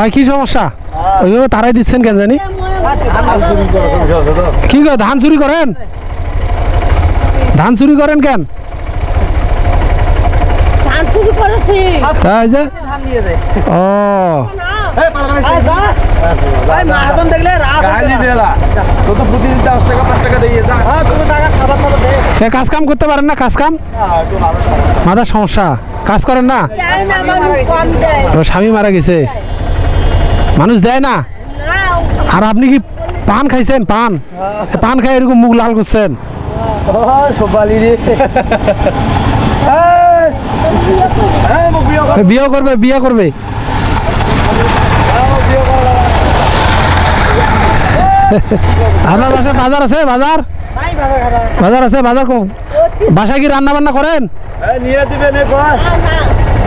ভাই কি সমস্যা? ওইভাবে তারাই দিচ্ছেন কেন জানি? কি ধান চুরি করেন? ধান চুরি করেন কেন? ধান চুরি করেছি। তাই যে? ধান নিয়ে যায় ও মহাজন দেখলে রাগ গালি দেলা। তো তো প্রতিদিন দশ টাকা পাঁচ টাকা দিয়ে যা। হ্যাঁ কাজ কাম করতে পারেন না কাজ কাম? মাথার সমস্যা। কাজ করেন না? স্বামী মারা গেছে। মানুষ দেয় না। আর আপনি কি পান খাইছেন? পান। পান খাই এরকম মুখ লাল করছেন। এই বিয়ে করবে বিয়ে করবে। আপনার বাসায় বাজার আছে? বাজার? বাজার আছে? বাজার কো বাসায় কি রান্না বান্না করেন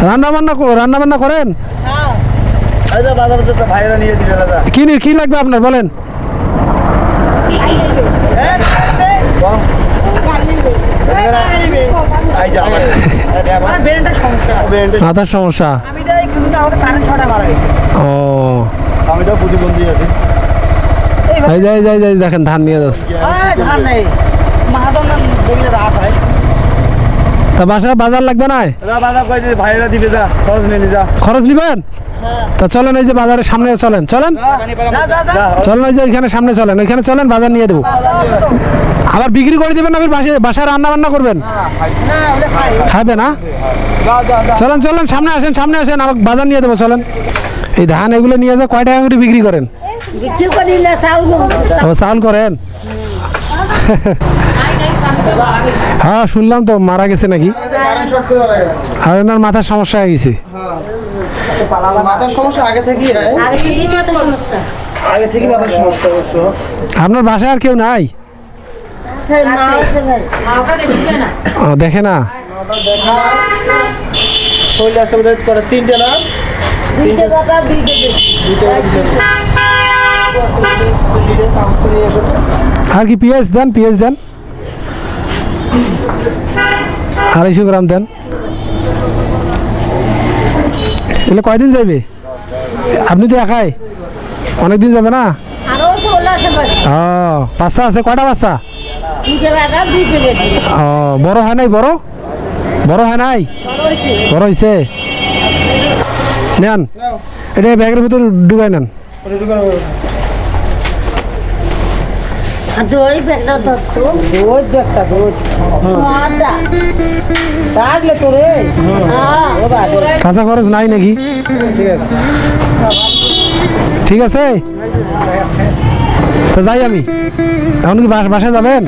রান্না বান্না রান্না বান্না করেন? কি লাগবে আপনার বলেন। সমস্যা। মাথার ও। আমি তো প্রতিবন্ধী আছি। এই যাই যাই যাই দেখেন ধান নিয়ে যাচ্ছে। ধান নেই। হয়। তা বাসায় বাজার লাগবে না দাদা বাজার করে দিবে ভাইরা দিবে যা খরচ নিয়ে যা। খরচ নিবেন? তা চলেন এই যে বাজারের সামনে চলেন চলেন। চলেন ওই যে ওইখানে সামনে চলেন ওইখানে চলেন বাজার নিয়ে দেবো। আবার বিক্রি করে দিবেন আপনি বাসায় বাসায় রান্না বান্না করবেন? খাবে না? চলেন চলেন সামনে আসেন সামনে আসেন আমাকে বাজার নিয়ে দেবো চলেন। এই ধান এগুলো নিয়ে যা কয় টাকা করে বিক্রি করেন? বিক্রি করি না চাউল ও চাউল করেন? হ্যাঁ শুনলাম তো মারা গেছে নাকি? কারেন্ট শর্ট করে মারা গেছে। আর ওনার মাথার সমস্যা হয়ে গেছে। মাথার সমস্যা আগে থেকেই আগে থেকেই মাথার সমস্যা। আগে থেকেই মাথার সমস্যা অবশ্য আপনার বাসায় আর কেউ নাই? দেখে না? শরীর আছে বোধহয় করে তিনটে না? দুইটা বাবা দুইটা দেখি দুইটে কাগজ নিয়ে এসো তো। আর কি পেঁয়াজ দেন পেঁয়াজ দেন? আড়াইশো গ্রাম দেন। এগুলো কয়দিন যাবে আপনি তো একাই? অনেকদিন যাবে না? ও বাচ্চা আছে? কয়টা বাচ্চা? ও বড় হয় নাই বড়? বড় হয় নাই? বড় হয়েছে নেন। এটা ব্যাগের ভিতর ঢুকাই নেন। দই বেটা ওই তো রে। হ্যাঁ। কাঁচা খরচ নাই নাকি? ঠিক আছে। ঠিক আছে? তা যাই আমি। এখন কি বাস- বাসায় যাবেন?